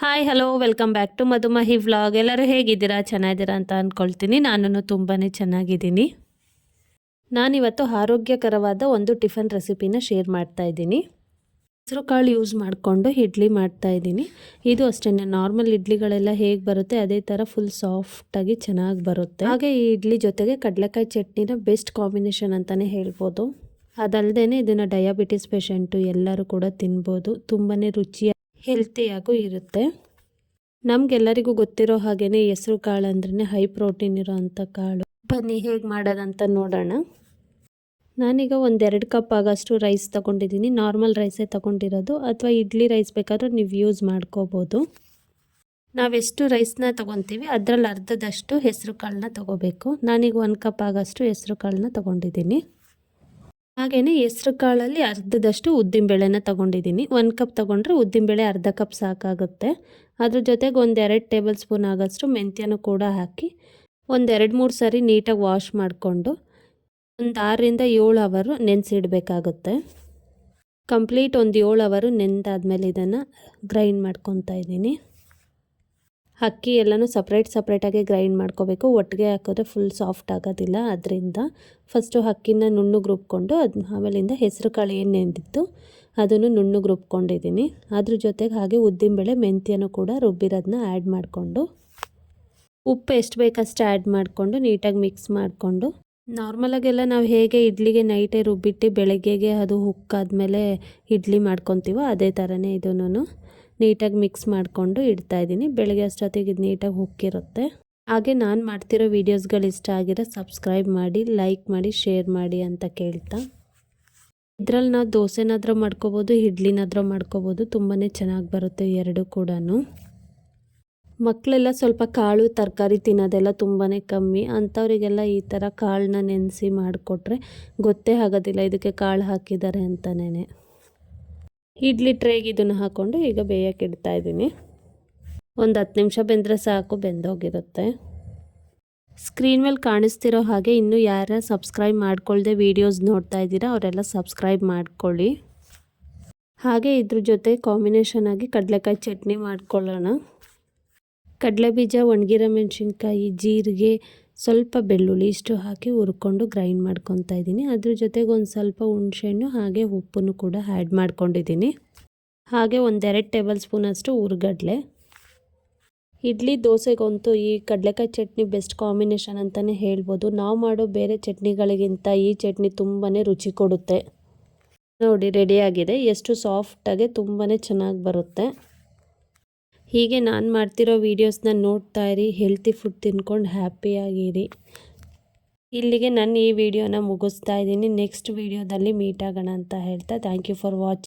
Hi hello welcome back to Madhumahi vlog ಎಲ್ಲರೂ ಹೇಗಿದ್ದೀರಾ? ಚೆನ್ನಾಗಿದ್ದೀರಾ ಅಂತ ಅಂದ್ಕೊಳ್ತೀನಿ ನಾನು ತುಂಬಾ ಚೆನ್ನಾಗಿದ್ದೀನಿ. ನಾನಿವತ್ತು ಆರೋಗ್ಯಕರವಾದ ಒಂದು ಟಿಫನ್ ರೆಸಿಪಿನ ಶೇರ್ ಮಾಡ್ತಾ ಇದ್ದೀನಿ. ಹೆಸರು ಕಾಳು ಯೂಸ್ ಮಾಡಿಕೊಂಡು ಇಡ್ಲಿ ಮಾಡ್ತಾ ಇದ್ದೀನಿ. ಇದು ಅಷ್ಟೇ ನಾರ್ಮಲ್ ಇಡ್ಲಿಗಳೆಲ್ಲ ಹೇಗೆ ಬರುತ್ತೆ, ಅದೇ ಥರ ಫುಲ್ ಸಾಫ್ಟಾಗಿ ಚೆನ್ನಾಗಿ ಬರುತ್ತೆ. ಹಾಗೆ ಈ ಇಡ್ಲಿ ಜೊತೆಗೆ ಕಡಲೆಕಾಯಿ ಚಟ್ನಿನ ಬೆಸ್ಟ್ ಕಾಂಬಿನೇಷನ್ ಅಂತಲೇ ಹೇಳ್ಬೋದು. ಅದಲ್ಲದೆ ಇದನ್ನು ಡಯಾಬಿಟಿಸ್ ಪೇಷಂಟು ಎಲ್ಲರೂ ಕೂಡ ತಿನ್ಬೋದು. ತುಂಬಾ ರುಚಿಯಾಗಿ ಹೆಲ್ತಿಯಾಗೂ ಇರುತ್ತೆ. ನಮಗೆಲ್ಲರಿಗೂ ಗೊತ್ತಿರೋ ಹಾಗೆಯೇ ಹೆಸರು ಕಾಳು ಅಂದ್ರೆ ಹೈ ಪ್ರೋಟೀನ್ ಇರೋ ಕಾಳು. ಬನ್ನಿ ಹೇಗೆ ಮಾಡೋದಂತ ನೋಡೋಣ. ನಾನೀಗ ಒಂದೆರಡು ಕಪ್ ಆಗೋಷ್ಟು ರೈಸ್ ತಗೊಂಡಿದ್ದೀನಿ. ನಾರ್ಮಲ್ ರೈಸೇ ತಗೊಂಡಿರೋದು. ಅಥವಾ ಇಡ್ಲಿ ರೈಸ್ ಬೇಕಾದರೂ ನೀವು ಯೂಸ್ ಮಾಡ್ಕೋಬೋದು. ನಾವೆಷ್ಟು ರೈಸ್ನ ತೊಗೊತೀವಿ, ಅದರಲ್ಲಿ ಅರ್ಧದಷ್ಟು ಹೆಸರು ಕಾಳನ್ನ ತೊಗೋಬೇಕು. ನಾನೀಗ ಒಂದು ಕಪ್ ಆಗೋಷ್ಟು ಹೆಸರು ಕಾಳನ್ನ ತೊಗೊಂಡಿದ್ದೀನಿ. ಹಾಗೆಯೇ ಹೆಸ್ರು ಕಾಳಲ್ಲಿ ಅರ್ಧದಷ್ಟು ಉದ್ದಿನಬೇಳೆನ ತೊಗೊಂಡಿದ್ದೀನಿ. ಒಂದು ಕಪ್ ತೊಗೊಂಡ್ರೆ ಉದ್ದಿನಬೇಳೆ ಅರ್ಧ ಕಪ್ ಸಾಕಾಗುತ್ತೆ. ಅದ್ರ ಜೊತೆಗೆ ಒಂದೆರಡು ಟೇಬಲ್ ಸ್ಪೂನ್ ಆಗೋಷ್ಟು ಮೆಂತ್ಯನೂ ಕೂಡ ಹಾಕಿ ಒಂದೆರಡು ಮೂರು ಸಾರಿ ನೀಟಾಗಿ ವಾಶ್ ಮಾಡಿಕೊಂಡು ಒಂದು ಆರರಿಂದ ಏಳು ಅವರು ನೆನೆಸಿಡಬೇಕಾಗುತ್ತೆ. ಕಂಪ್ಲೀಟ್ ಒಂದು ಏಳು ಅವರು ನೆನೆದಾದ್ಮೇಲೆ ಇದನ್ನು ಗ್ರೈಂಡ್ ಮಾಡ್ಕೊತಾ ಇದ್ದೀನಿ. ಅಕ್ಕಿ ಎಲ್ಲನೂ ಸಪ್ರೇಟ್ ಸಪ್ರೇಟಾಗಿ ಗ್ರೈಂಡ್ ಮಾಡ್ಕೋಬೇಕು. ಒಟ್ಟಿಗೆ ಹಾಕಿದ್ರೆ ಫುಲ್ ಸಾಫ್ಟ್ ಆಗೋದಿಲ್ಲ. ಅದರಿಂದ ಫಸ್ಟು ಅಕ್ಕಿನ ನುಣ್ಣು ರುಬ್ಕೊಂಡು ಅದು, ಆಮೇಲಿಂದ ಹೆಸರು ಕಾಳು ಏನು ನೆಂದಿತ್ತು, ಅದನ್ನು ನುಣ್ಣು ರುಬ್ಕೊಂಡಿದ್ದೀನಿ. ಅದ್ರ ಜೊತೆಗೆ ಹಾಗೆ ಉದ್ದಿನಬೇಳೆ, ಮೆಂತ್ಯನೂ ಕೂಡ ರುಬ್ಬಿರೋದನ್ನ ಆ್ಯಡ್ ಮಾಡಿಕೊಂಡು, ಉಪ್ಪು ಎಷ್ಟು ಬೇಕಷ್ಟು ಆ್ಯಡ್ ಮಾಡಿಕೊಂಡು, ನೀಟಾಗಿ ಮಿಕ್ಸ್ ಮಾಡಿಕೊಂಡು ನಾರ್ಮಲಾಗೆಲ್ಲ ನಾವು ಹೇಗೆ ಇಡ್ಲಿಗೆ ನೈಟೇ ರುಬ್ಬಿಟ್ಟು ಬೆಳಗ್ಗೆಗೆ ಅದು ಹುಕ್ಕಾದ್ಮೇಲೆ ಇಡ್ಲಿ ಮಾಡ್ಕೊತೀವೋ ಅದೇ ಥರನೇ ಇದೂ ನೀಟಾಗಿ ಮಿಕ್ಸ್ ಮಾಡಿಕೊಂಡು ಇದ್ದೀನಿ. ಬೆಳಗ್ಗೆ ಅಷ್ಟೊತ್ತಿಗೆ ಇದು ನೀಟಾಗಿ ಹುಕ್ಕಿರುತ್ತೆ ಹಾಗೆ ನಾನು ಮಾಡ್ತಿರೋ ವೀಡಿಯೋಸ್ಗಳು ಇಷ್ಟ ಆಗಿರೋ ಸಬ್ಸ್ಕ್ರೈಬ್ ಮಾಡಿ ಲೈಕ್ ಮಾಡಿ ಶೇರ್ ಮಾಡಿ ಅಂತ ಕೇಳ್ತಾ. ಇದರಲ್ಲಿ ನಾವು ದೋಸೆನಾದರೂ ಮಾಡ್ಕೋಬೋದು, ಇಡ್ಲಿನಾದರೂ ಮಾಡ್ಕೋಬೋದು. ತುಂಬಾ ಚೆನ್ನಾಗಿ ಬರುತ್ತೆ ಎರಡು ಕೂಡ ಮಕ್ಕಳೆಲ್ಲ ಸ್ವಲ್ಪ ಕಾಳು, ತರಕಾರಿ ತಿನ್ನೋದೆಲ್ಲ ತುಂಬಾ ಕಮ್ಮಿ. ಅಂಥವರಿಗೆಲ್ಲ ಈ ಥರ ಕಾಳನ್ನ ನೆನೆಸಿ ಮಾಡಿಕೊಟ್ರೆ ಗೊತ್ತೇ ಆಗೋದಿಲ್ಲ ಇದಕ್ಕೆ ಕಾಳು ಹಾಕಿದ್ದಾರೆ ಅಂತಲೇ ಇಡ್ಲಿ ಟ್ರೇಗೆ ಇದನ್ನು ಹಾಕ್ಕೊಂಡು ಈಗ ಬೇಯಕ್ಕೆ ಇಡ್ತಾ ಇದ್ದೀನಿ. ಒಂದು ಹತ್ತು ನಿಮಿಷ ಬೆಂದರೆ ಸಾಕು ಬೆಂದೋಗಿರುತ್ತೆ ಸ್ಕ್ರೀನ್ ಮೇಲೆ ಕಾಣಿಸ್ತಿರೋ ಹಾಗೆ ಇನ್ನೂ ಯಾರ ಸಬ್ಸ್ಕ್ರೈಬ್ ಮಾಡ್ಕೊಳ್ಳದೆ ವೀಡಿಯೋಸ್ ನೋಡ್ತಾ ಇದ್ದೀರಾ, ಅವರೆಲ್ಲ ಸಬ್ಸ್ಕ್ರೈಬ್ ಮಾಡ್ಕೊಳ್ಳಿ. ಹಾಗೆ ಇದ್ರ ಜೊತೆ ಕಾಂಬಿನೇಷನ್ ಆಗಿ ಕಡಲೆಕಾಯಿ ಚಟ್ನಿ ಮಾಡ್ಕೊಳ್ಳೋಣ. ಕಡಲೆ ಬೀಜ, ಒಣಗಿರೋ ಮೆಣಸಿನ್ಕಾಯಿ, ಜೀರಿಗೆ ಸ್ವಲ್ಪ ಬೆಳ್ಳುಳ್ಳಿ ಇಷ್ಟು ಹಾಕಿ ಹುರ್ಕೊಂಡು ಗ್ರೈಂಡ್ ಮಾಡ್ಕೊತಾ ಇದ್ದೀನಿ. ಅದ್ರ ಜೊತೆಗೆ ಒಂದು ಸ್ವಲ್ಪ ಹುಣಸೆಹಣ್ಣು ಹಾಗೆ ಉಪ್ಪನ್ನು ಕೂಡ ಆ್ಯಡ್ ಮಾಡ್ಕೊಂಡಿದ್ದೀನಿ. ಹಾಗೆ ಒಂದೆರಡು ಟೇಬಲ್ ಸ್ಪೂನಷ್ಟು ಹುರ್ಗಡ್ಲೆ ಇಡ್ಲಿ ದೋಸೆಗಂತೂ ಈ ಕಡಲೆಕಾಯಿ ಚಟ್ನಿ ಬೆಸ್ಟ್ ಕಾಂಬಿನೇಷನ್ ಅಂತಲೇ ಹೇಳ್ಬೋದು. ನಾವು ಮಾಡೋ ಬೇರೆ ಚಟ್ನಿಗಳಿಗಿಂತ ಈ ಚಟ್ನಿ ತುಂಬಾ ರುಚಿ ಕೊಡುತ್ತೆ. ನೋಡಿ ರೆಡಿಯಾಗಿದೆ ಎಷ್ಟು ಸಾಫ್ಟಾಗೆ ತುಂಬಾ ಚೆನ್ನಾಗಿ ಬರುತ್ತೆ. ಹೀಗೆ ನಾನು ಮಾಡ್ತಿರೋ ವೀಡಿಯೋಸ್ನ ನೋಡ್ತಾ ಇರಿ ಹೆಲ್ತಿ ಫುಡ್ ತಿನ್ಕೊಂಡು ಹ್ಯಾಪಿಯಾಗಿರಿ ಇಲ್ಲಿಗೆ ನಾನು ಈ ವಿಡಿಯೋನ ಮುಗಿಸ್ತಾ ಇದ್ದೀನಿ. ನೆಕ್ಸ್ಟ್ ವೀಡಿಯೋದಲ್ಲಿ ಮೀಟ್ ಆಗೋಣ ಅಂತ ಹೇಳ್ತಾ ಥ್ಯಾಂಕ್ ಯು ಫಾರ್ ವಾಚ್